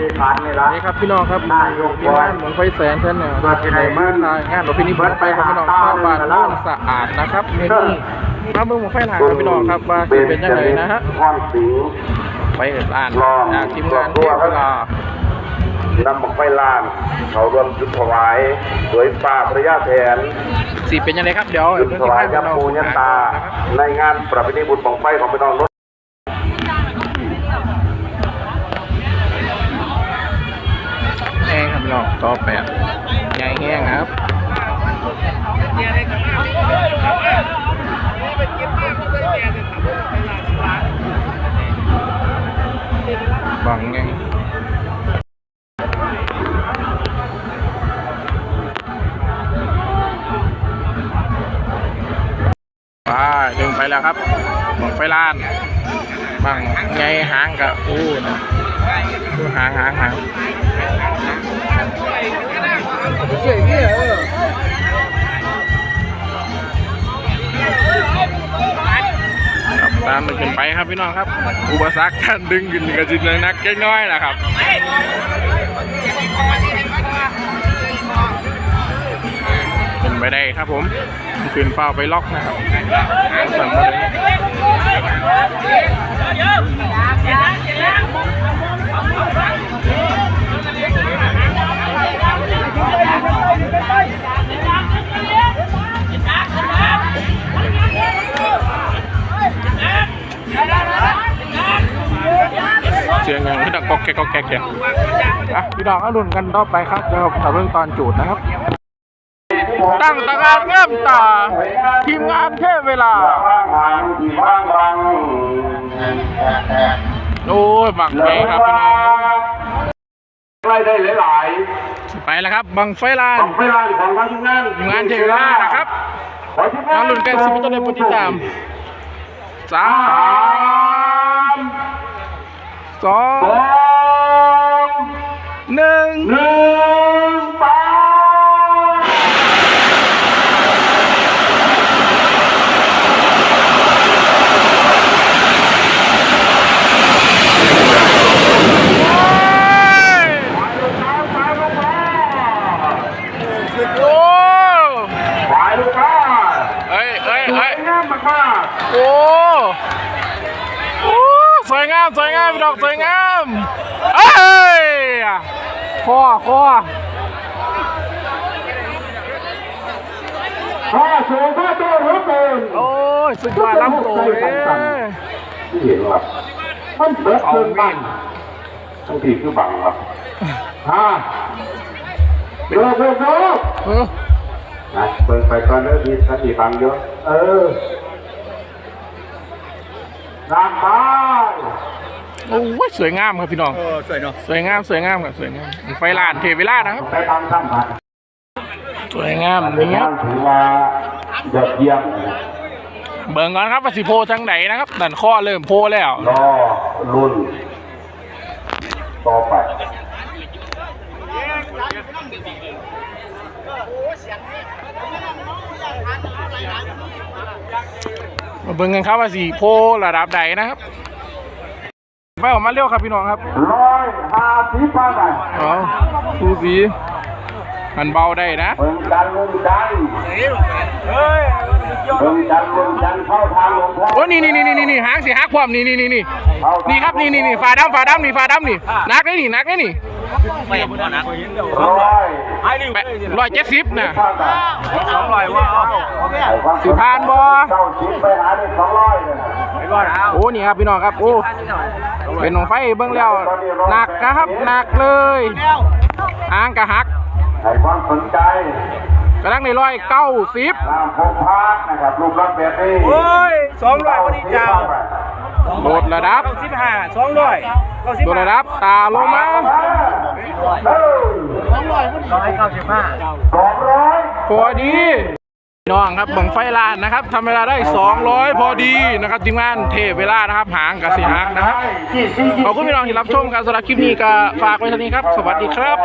ปีผ่านนี่ละนี่ครับพี่น้องครับทีมงานเหมือนไฟแสนเช่นเนี่ยในมาทายงานประเพณีบุญไฟของพี่น้องชาวบ้านโน่นสะอาดนะครับเมนูมาเบิ่งหมไฟหลายครับพี่น้องครับว่าจะเป็นยังไงนะฮะห้องสิงไฟเอิดอ่านจากทีมงานเทพเวลานำบอกไฟลาน เขารวมจุดถวายสวยฟ้าพระยาแทนสีเป็นยังไงครับเดี๋ยวจุดเบิ่งถทีมวายงานพี่น้องยำปูยำตา ในงานประเพณีบุญบังไฟของพี่น้อง น้องต่อแปดใหญ่แห้งครับบังไงไปดึงไปแล้วครับบังไฟล้านบังไงหางกับอู้นะดูหางหางหางามมันขึ้นไปครับพี่น้องครับ อุปสรรคการดึงขึ้นกระจินนักแก่น้อยนะครับเป็นไปได้ครับผมคืนเป้าไปล็อกนะครับสั่งมาเลยเกอกแกกกอกแกกอย่างอะพี่น้องเอาดุนกันต่อไปครับเดี๋ยวผมจะเรื่องตอนจูดนะครับ ตั้งตางานเงื่มตา ทีมงานเทพเวลา โอ้ยบังไฟครับพี่น้องใกล้ได้หลายไปแล้วครับ บังไฟลานของเวลานของทางทีมงานทีมงานเทวลานะครับงาน้อนงรุ่นแกสิบต้นในปฏิตามสามสอง หนึ่งหนึ่งไปโอ้ไปลูกค้าเฮ้ยเฮ้ยสวเฮ้ยยงามมากโอ้โอ้สวยงามสวยงามพี่ดอกสวยงามเอ้ย คอคอๆข้าสูงข้าโตเหลือเกินโอ้ย สุดยอดลำโตเลยที่เห็นหรอมันเบิดเกินบังทั้งทีคือบังหรอฮะเลิกเลิกเลิกเออนะเปิดไปก่อนเด้อมีสักกี่บังเยอะเออลามไป โอ้ยสวยงามครับพี่น้อง เออสวยเนาะสวยงามสวยงามครับสวยงามไฟลานเทเวลานะครับ ไปทำทำผัดสวยงามเป็นเนี้ยงานถือว่ายอดเยี่ยมนะเบิ่งก่อนครับว่าสิโพจังไหนนะครับดันข้อเริ่มโพแล้ว รอรุ่นต่อไปมาเบิ่งกันครับว่าสิโพระดับใดนะครับ ไฟออกมาเร็วครับพี่น้องครับร้อยห้าสิบพันได้เอาสูสีมันเบาได้นะเบิ่งจันทร์เบิ่งจันทร์เบิ่งจันทร์เบิ่งจันทร์เข้าทางหลวงพ่อโอ้นี่นี่นี่นี่นี่หางสิหักความนี่นี่นี่นี่นี่ครับนี่นี่นี่ฝาดำฝาดำนี่ฝาดำนี่นักเลยนี่นักเลยนี่ไม่เห็นบ่นะร้อยแปดร้อยเจ็ดสิบนะพันได้สองร้อยว่าเอาสิผ่านบ่เจ้าชิดไปหาได้สองร้อย เลยนะไม่ว่าเอาโอ้นี่ครับพี่น้องครับโอ้เป็นของไฟเบิ่งแล้วหนักนะครับหนักเลยหางกระหักให้ความสนใจกระดังในร้อยเก้าสิบตามพงพักนะครับรูปรับแบบนี้โอ้ยสองร้อยพอดีเจ้าโดดระดับเก้าสิบห้าสองร้อยเก้าสิบโดดระดับตาลงมาสองร้อยเก้าสิบห้าสองร้อยพอดีพี่ น้องครับบังไฟลานนะครับทำเวลาได้ 200 พอดีนะครับทีมงานเทพเวลานะครับ หางกับสีหักนะครับขอบคุณพี่น้องที่รับชมการสำหรับคลิปนี้ก็ฝากไว้เท่านี้ครับ สวัสดีครับ